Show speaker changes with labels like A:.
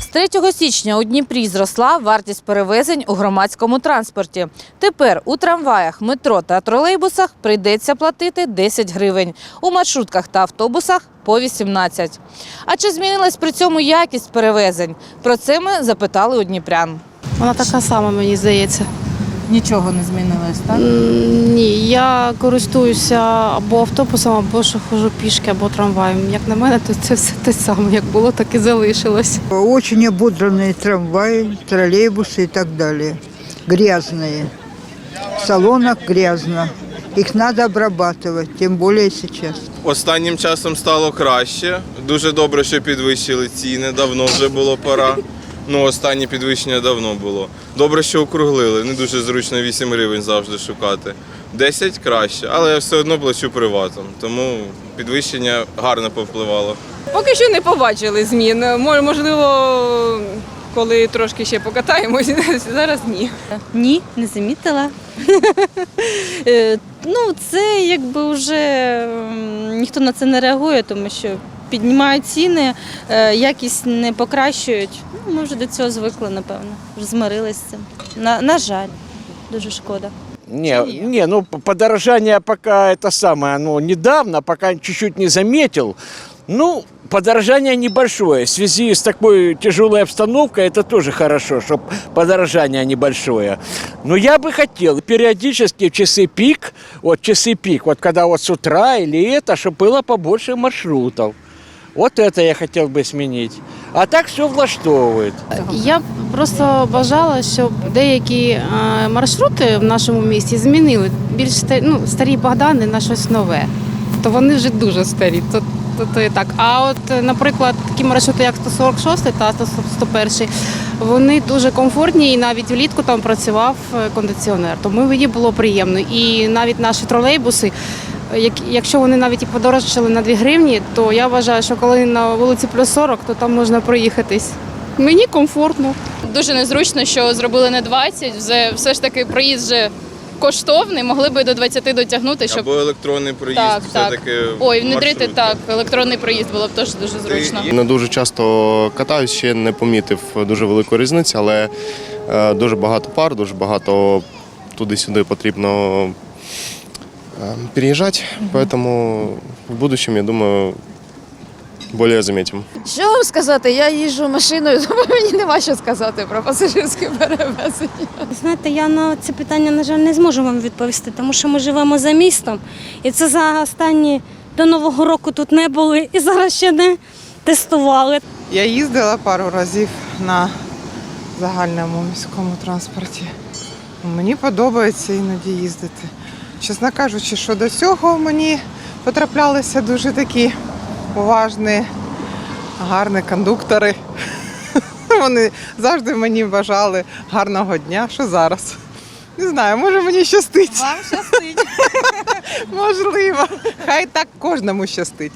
A: З 3 січня у Дніпрі зросла вартість перевезень у громадському транспорті. Тепер у трамваях, метро та тролейбусах прийдеться платити 10 гривень, у маршрутках та автобусах по 18. А чи змінилась при цьому якість перевезень? Про це ми запитали у дніпрян.
B: Вона така сама, мені здається.
A: Нічого не змінилось, так?
B: М, Ні, я користуюся або автобусом, або що ходжу пішки, або трамваєм. Як на мене, то це все те саме, як було, так і залишилось.
C: Очень ободранные трамваи, троллейбусы и так далее. Грязные. В салонах грязно. Их надо обрабатывать, тем более сейчас.
D: Останнім часом стало краще. Дуже добре, що підвищили ціни. Давно вже було пора. Ну, останнє підвищення давно було. Добре, що округлили. Не дуже зручно 8 гривень завжди шукати. 10 краще, але я все одно плачу приватом. Тому підвищення гарно повпливало.
E: Поки що не побачили змін. Можливо, коли трошки ще покатаємось, зараз ні.
F: Ні, не замітила. Е, ну, це якби вже ніхто на це не реагує, тому що піднімають ціни, е, якість не покращують. Ну, ми вже до цього звикли, напевно. Вже змирилися з цим. На, на жаль, дуже шкода.
G: Не, не, ну п- подорожание пока это самое, ну недавно, пока чуть-чуть не заметил. Ну, подорожание небольшое. В связи с такой тяжелой обстановкой это тоже хорошо, что подорожание небольшое. Но я бы хотел периодически в часы пик, вот часы пик, вот когда вот с утра или это, чтобы было побольше маршрутов. Вот это я хотел бы сменить. А так все влаштовывает.
B: Я б просто бажала, щоб деякі е, маршрути в нашому місті змінили. Більш ста- ну, старі Богдани на щось нове. То вони вже дуже старі. То, то, то і так. А от, е, наприклад, такі маршрути, як 146 та 101, вони дуже комфортні і навіть влітку там працював е, кондиціонер. Тому мені було приємно. І навіть наші тролейбуси. як- Якщо вони навіть і подорожчали на 2 гривні, то я вважаю, що коли на вулиці плюс 40, то там можна проїхатись. Мені комфортно.
H: Дуже незручно, що зробили не 20, вже все ж таки проїзд вже коштовний, могли би до 20 дотягнути, щоб
D: Або електронний проїзд,
H: Так, так.
D: все-таки.
H: ой, внедрити так. Електронний проїзд було б теж дуже зручно.
I: Не дуже часто катаюсь, ще не помітив дуже велику різницю, але е, дуже багато пар, дуже багато туди-сюди потрібно е, переїжджати. Тому в будущем, я думаю, більше замітимо.
J: Що вам сказати? Я їжджу машиною, тому мені нема що сказати про пасажирське перевезення.
F: Знаєте, я на це питання, на жаль, не зможу вам відповісти, тому що ми живемо за містом. І це за останні до Нового року тут не були і зараз ще не тестували.
K: Я їздила пару разів на загальному міському транспорті. Мені подобається іноді їздити. Чесно кажучи, що до цього мені потраплялися дуже такі уважні, гарні кондуктори. Вони завжди мені бажали гарного дня, що зараз. Не знаю, може мені щастить. Вам щастить. Можливо. Хай так кожному щастить.